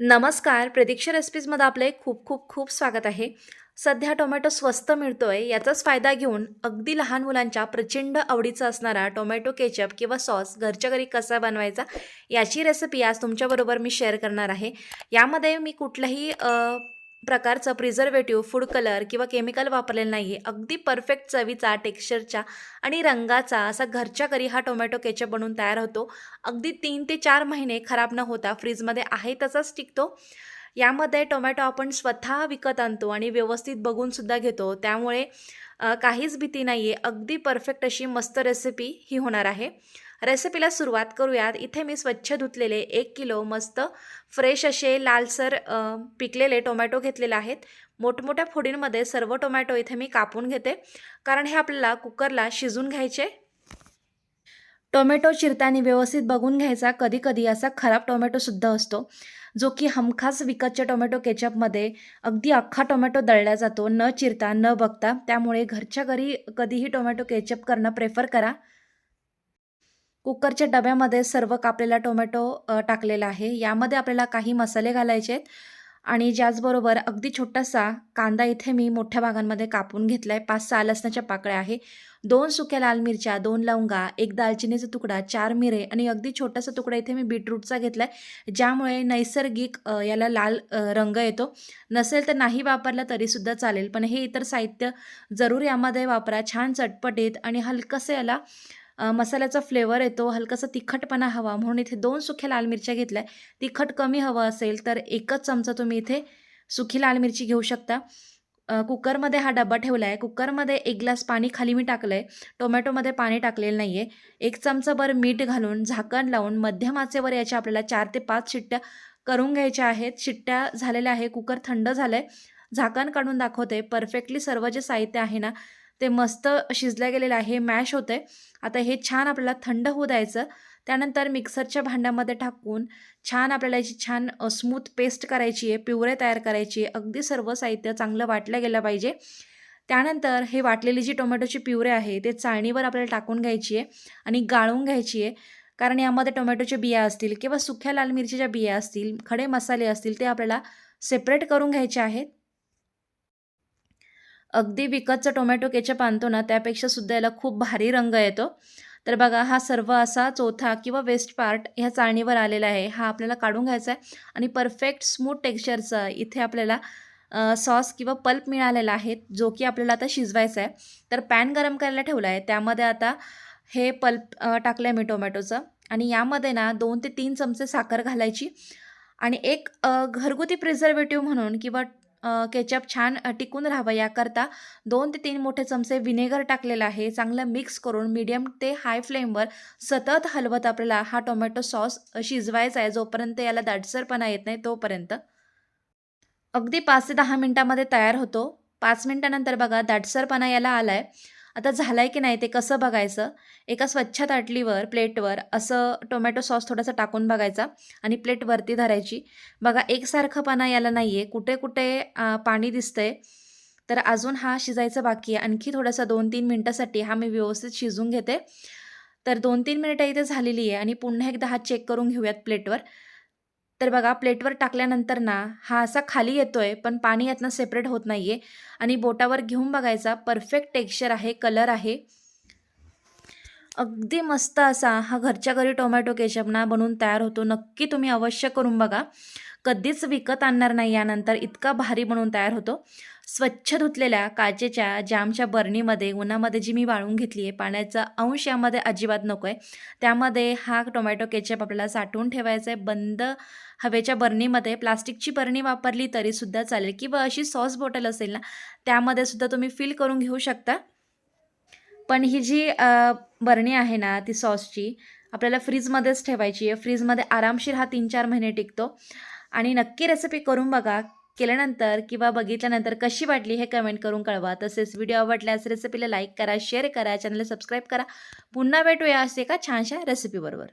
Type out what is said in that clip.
नमस्कार प्रतीक्षा रेसिपीजमध्ये आपले खूप खूप खूप स्वागत आहे. सध्या टोमॅटो स्वस्त मिळतो आहे याचाच फायदा घेऊन अगदी लहान मुलांच्या प्रचंड आवडीचा असणारा टोमॅटो केचप किंवा सॉस घरच्या घरी कसा बनवायचा याची रेसिपी आज तुमच्याबरोबर मी शेअर करणार आहे. यामध्ये मी कुठल्याही प्रकारचं प्रिझर्वेटिव्ह फूड कलर किंवा केमिकल वापरलेलं नाही आहे अगदी परफेक्ट चवीचा टेक्स्चरचा आणि रंगाचा असा घरच्या घरी हा टोमॅटो केचप बनवून तयार होतो. अगदी तीन ते चार महिने खराब न होता फ्रीजमध्ये आहे तसाच टिकतो. यामध्ये टोमॅटो आपण स्वतः विकत आणतो आणि व्यवस्थित बघूनसुद्धा घेतो. त्यामुळे काहीच भीती नाही आहे अगदी परफेक्ट अशी मस्त रेसिपी ही होणार आहे. रेसिपीला सुरुवात करूयात. इथे मी स्वच्छ धुतलेले एक किलो मस्त फ्रेश असे लालसर पिकलेले टोमॅटो घेतलेले आहेत. मोठमोठ्या फोडींमध्ये सर्व टोमॅटो इथे मी कापून घेते. कारण हे आपल्याला कुकरला शिजून घ्यायचे. टोमॅटो चिरताना व्यवस्थित बघून घ्यायचा. कधी कधी असा खराब टोमॅटोसुद्धा असतो जो की हमखास विकतच्या टोमॅटो केचपमध्ये अगदी अख्खा टोमॅटो दळला जातो. न चिरता न बघता. त्यामुळे घरच्या घरी कधीही टोमॅटो केचप करणं प्रेफर करा. कुकरच्या डब्यामध्ये सर्व कापलेला टोमॅटो टाकलेला आहे. यामध्ये आपल्याला काही मसाले घालायचे आहेत आणि ज्याचबरोबर अगदी छोटासा कांदा इथे मी मोठ्या भागांमध्ये कापून घेतला आहे पाच सहा लसणाच्या पाकळ्या आहे. दोन सुक्या लाल मिरच्या दोन लवंगा एक दालचिनीचा तुकडा चार मिरे आणि अगदी छोटासा तुकडा इथे मी बीटरूटचा घेतला आहे ज्यामुळे नैसर्गिक याला लाल रंग येतो. नसेल तर नाही वापरला तरीसुद्धा चालेल. पण हे इतर साहित्य जरूर यामध्ये वापरा. छान चटपटीत आणि हलकंसं याला मसाल्याचा फ्लेवर येतो हलकासा तिखटपणा हवा. म्हणून इथे दोन सुख्या लाल मिरच्या घेतल्या. तिखट कमी हवं असेल तर एकच चमचा तुम्ही इथे सुखी लाल मिरची घेऊ शकता. कुकरमध्ये हा डबा ठेवला आहे कुकरमध्ये एक ग्लास पाणी खाली मी टाकलं आहे टोमॅटोमध्ये पाणी टाकलेलं नाही आहे एक चमचाभर मीठ घालून झाकण लावून मध्यम आचेवर याच्या आपल्याला चार ते पाच शिट्ट्या करून घ्यायच्या आहेत. शिट्ट्या झालेल्या आहे. कुकर थंड झालं आहे झाकण काढून दाखवते. परफेक्टली सर्व जे साहित्य आहे ना ते मस्त शिजल्या गेलेलं आहे मॅश होते आता हे छान आपल्याला थंड होऊ द्यायचं. त्यानंतर मिक्सरच्या भांड्यामध्ये टाकून छान आपल्याला याची छान स्मूथ पेस्ट करायची आहे पिवरे तयार करायची आहे. अगदी सर्व साहित्य चांगलं वाटलं गेलं पाहिजे. त्यानंतर हे वाटलेली जी टोमॅटोची पिवरे आहे ते चाळणीवर आपल्याला टाकून घ्यायची आहे आणि गाळून घ्यायची आहे. कारण यामध्ये टोमॅटोच्या बिया असतील किंवा सुक्या लाल मिरचीच्या बिया असतील खडे मसाले असतील ते आपल्याला सेपरेट करून घ्यायचे आहेत. अगदी विकतचं टोमॅटो केचप आणतो ना त्यापेक्षा सुद्धा याला खूप भारी रंग येतो. तर बघा हा सर्व असा चौथा किंवा वेस्ट पार्ट ह्या चाळणीवर आलेला आहे. हा आपल्याला काढून घ्यायचा आहे आणि परफेक्ट स्मूथ टेक्स्चरचा इथे आपल्याला सॉस किंवा पल्प मिळालेला आहे जो की आपल्याला आता शिजवायचा आहे. तर पॅन गरम करायला ठेवला आहे त्यामध्ये आता हे पल्प टाकलं आहे मी टोमॅटोचं. आणि यामध्ये ना दोन ते तीन चमचे साखर घालायची. आणि एक घरगुती प्रिझर्वेटिव्ह म्हणून किंवा केचप छान टिकून राहावं. याकरता दोन ते तीन मोठे चमचे विनेगर टाकलेलं आहे. चांगलं मिक्स करून मीडियम ते हाय फ्लेमवर सतत हलवत आपल्याला हा टोमॅटो सॉस शिजवायचा आहे. जोपर्यंत याला दाटसरपणा येत नाही तोपर्यंत. अगदी पाच ते दहा मिनटामध्ये तयार होतो. पाच मिनटानंतर बघा दाटसरपणा याला आला आहे आता झालं आहे की नाही ते कसं बघायचं? एका स्वच्छ ताटलीवर प्लेटवर असं टोमॅटो सॉस थोडासा टाकून बघायचा आणि प्लेट वरती धरायची. बघा एकसारखंपणा याला नाही आहे कुठे कुठे पाणी पाणी दिसतंय. तर अजून हा शिजायचा बाकी आहे. आणखी थोडासा दोन तीन मिनटासाठी हा मी व्यवस्थित शिजून घेते. तर दोन तीन मिनिटं इथे झालेली आहे आणि पुन्हा एकदा हा चेक करून घेऊयात प्लेटवर. तर बघा प्लेटवर टाकल्यानंतर ना हा असा खाली येतोय पण पाणी यातनं सेपरेट होत नाही आहे आणि बोटावर घेऊन बघायचा परफेक्ट टेक्स्चर आहे कलर आहे. अगदी मस्त असा हा घरच्या घरी टोमॅटो केचप ना बनवून तयार होतो. नक्की तुम्ही अवश्य करून बघा. कधीच विकत आणणार नाही यानंतर इतका भारी बनवून तयार होतो. स्वच्छ धुतलेल्या काचेच्या जामच्या बरणीमध्ये उन्हामध्ये जी मी वाळून घेतली आहे पाण्याचा अंश यामध्ये अजिबात नको आहे त्यामध्ये हा टोमॅटो केचप आपल्याला साठवून ठेवायचा आहे बंद हवेच्या बरणीमध्ये प्लास्टिकची बरणी वापरली तरीसुद्धा चालेल. किंवा अशी सॉस बॉटल असेल ना त्यामध्ये सुद्धा तुम्ही फिल करून घेऊ शकता. पण ही जी बरणी आहे ना ती सॉसची आपल्याला फ्रीजमध्येच ठेवायची आहे फ्रीजमध्ये आरामशीर हा तीन चार महिने टिकतो. आणि नक्की रेसिपी करून बघा. केल्यानंतर किंवा बघितल्यानंतर कशी वाटली हे कमेंट करून कळवा. तसेच व्हिडिओ आवडल्यास रेसिपीला लाईक करा शेअर करा चॅनलला सबस्क्राईब करा. पुन्हा भेटूया असे एका छानशा रेसिपीबरोबर